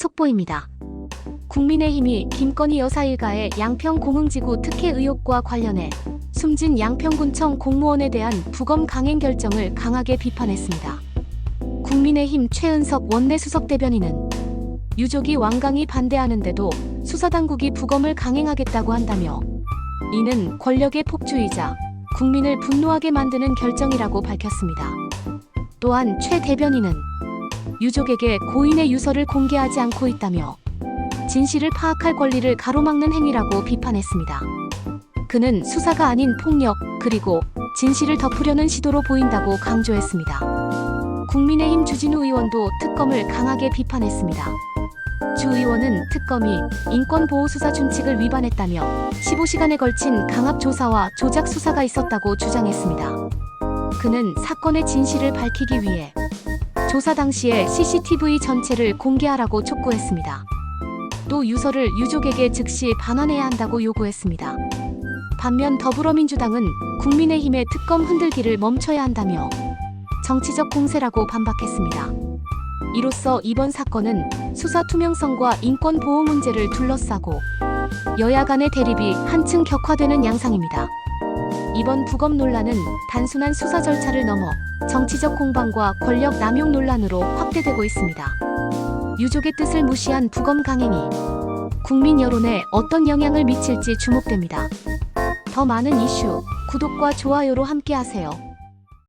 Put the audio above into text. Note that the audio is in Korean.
속보입니다. 국민의힘이 김건희 여사 일가의 양평 공흥지구 특혜 의혹과 관련해 숨진 양평군청 공무원에 대한 부검 강행 결정을 강하게 비판했습니다. 국민의힘 최은석 원내수석 대변인은 유족이 완강히 반대하는데도 수사당국이 부검을 강행하겠다고 한다며 이는 권력의 폭주이자 국민을 분노하게 만드는 결정이라고 밝혔습니다. 또한 최 대변인은 유족에게 고인의 유서를 공개하지 않고 있다며 진실을 파악할 권리를 가로막는 행위라고 비판했습니다. 그는 수사가 아닌 폭력 그리고 진실을 덮으려는 시도로 보인다고 강조했습니다. 국민의힘 주진우 의원도 특검을 강하게 비판했습니다. 주 의원은 특검이 인권보호수사 준칙을 위반했다며 15시간에 걸친 강압 조사와 조작 수사가 있었다고 주장했습니다. 그는 사건의 진실을 밝히기 위해 조사 당시의 CCTV 전체를 공개하라고 촉구했습니다. 또 유서를 유족에게 즉시 반환해야 한다고 요구했습니다. 반면 더불어민주당은 국민의힘의 특검 흔들기를 멈춰야 한다며 정치적 공세라고 반박했습니다. 이로써 이번 사건은 수사 투명성과 인권 보호 문제를 둘러싸고 여야 간의 대립이 한층 격화되는 양상입니다. 이번 부검 논란은 단순한 수사 절차를 넘어 정치적 공방과 권력 남용 논란으로 확대되고 있습니다. 유족의 뜻을 무시한 부검 강행이 국민 여론에 어떤 영향을 미칠지 주목됩니다. 더 많은 이슈, 구독과 좋아요로 함께하세요.